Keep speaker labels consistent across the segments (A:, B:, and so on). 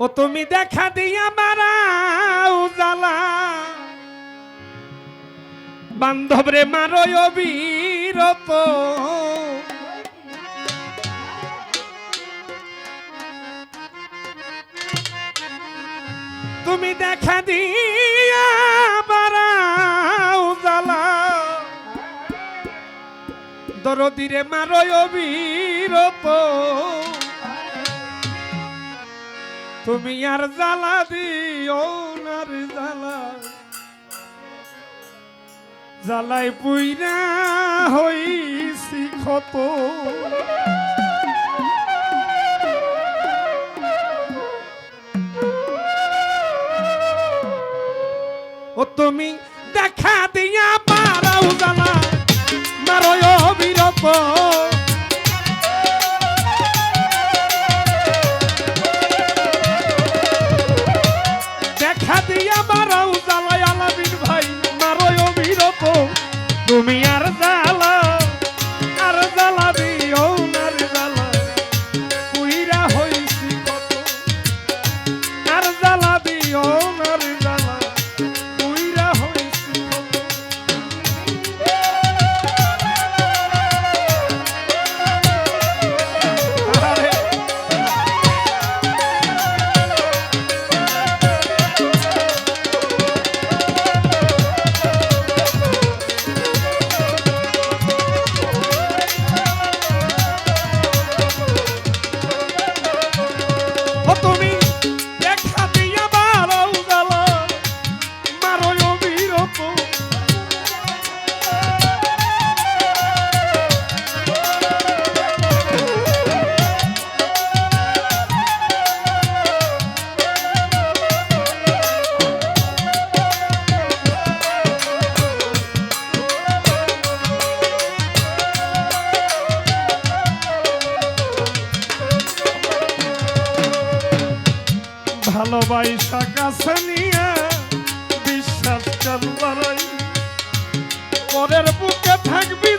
A: ও তুমি দেখা দিয়া মারাও জ্বালা বান্ধব রে মারো অবিরত তুমি দেখা দিয়া জ্বালা দরদিরে মারো অবিরত তুমি আর জ্বালা দিও নার জ্বালা। জ্বালাই পুইরা হইছি ক্ষত। ও তুমি দেখা দিয়া মারাও জ্বালা, মারো অবিরত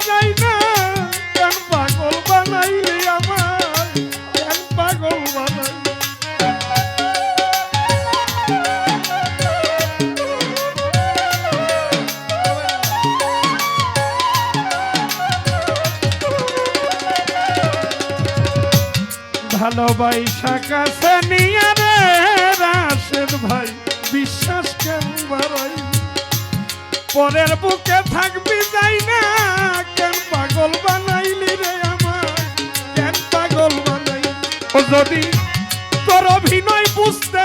A: বানাই ভালোবাসা কাছে নিয়ে রাশেদ ভাই বিশ্বাস কেন বাড়াই পরের বুকে থাকবি যাই না। কেন পাগল বানাইলি রে আমার? কেন পাগল বানাই ও যদি তোর অভিনয় বুঝতে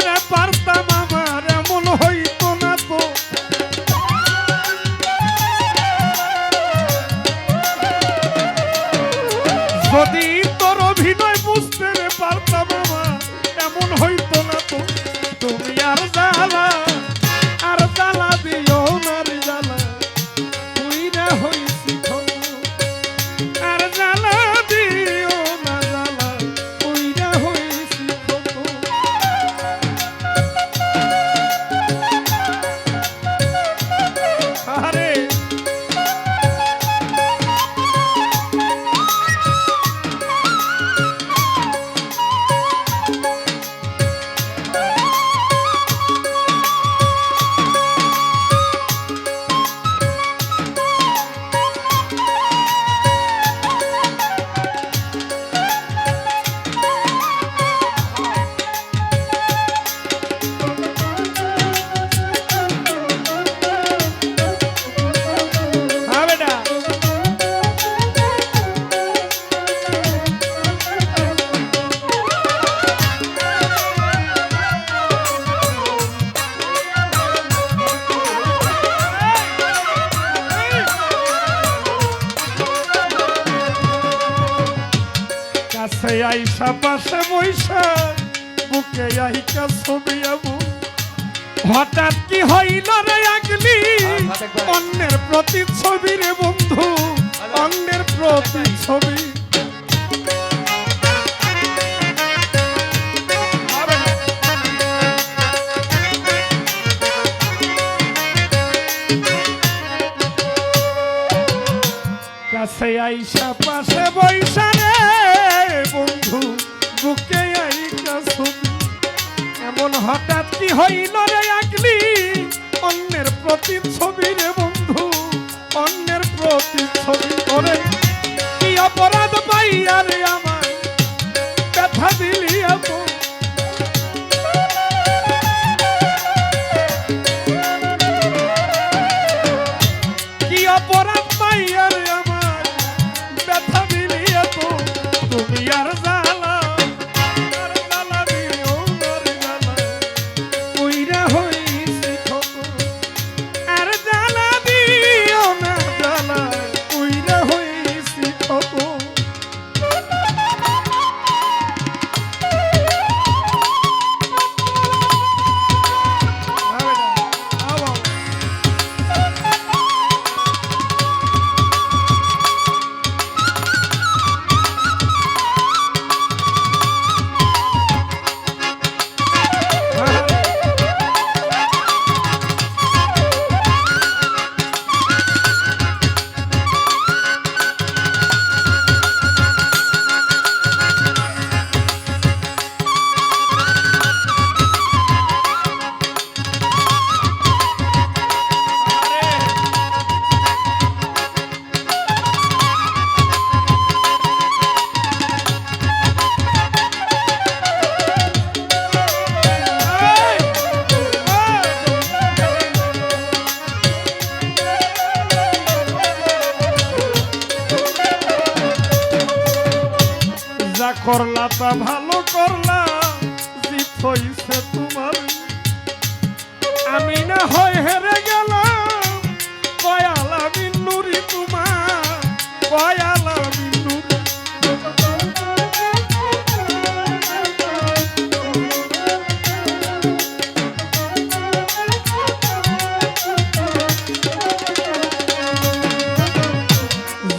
A: কাছে আইসা, পাশে বৈশা বুকে আইকা ছবি আবু। হঠাৎ কি হইল রে আগলি? অন্যের প্রতি ছবি রে বন্ধু, অন্যের প্রতি ছবি। কাছে আইসা, পাশে বৈশা হঠাৎ কি হইল রে আগলি অন্যের প্রতি ছবি রে বোন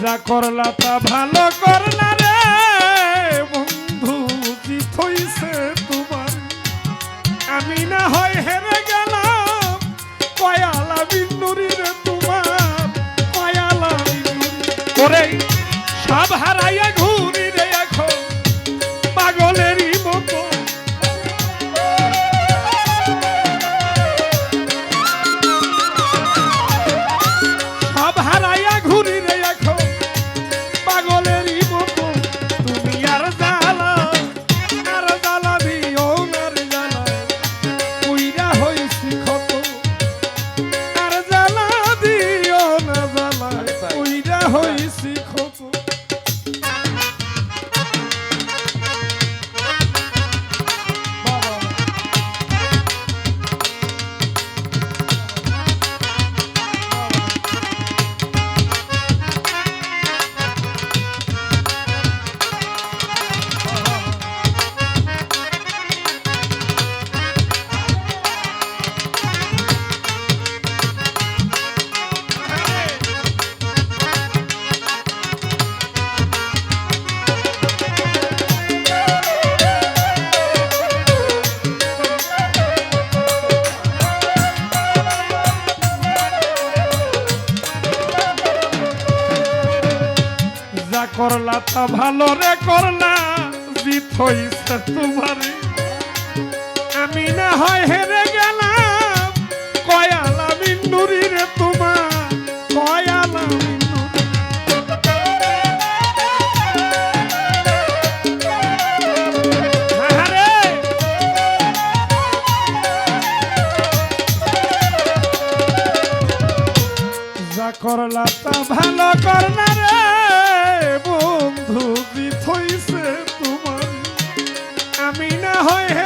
A: যা করলা তা ভালো করলা রে। বন্ধু কি থইছে তোমার। আমি না হয় হেরে গেলাম, কয়ালা বিন্দুরি রে তোমার। কয়ালা বিন্দুরি। করে সব হারাইয়া ঘুর মাথা ভালো রে করলা জিত হইছে তোমারে আমি না হয় হেরে হয়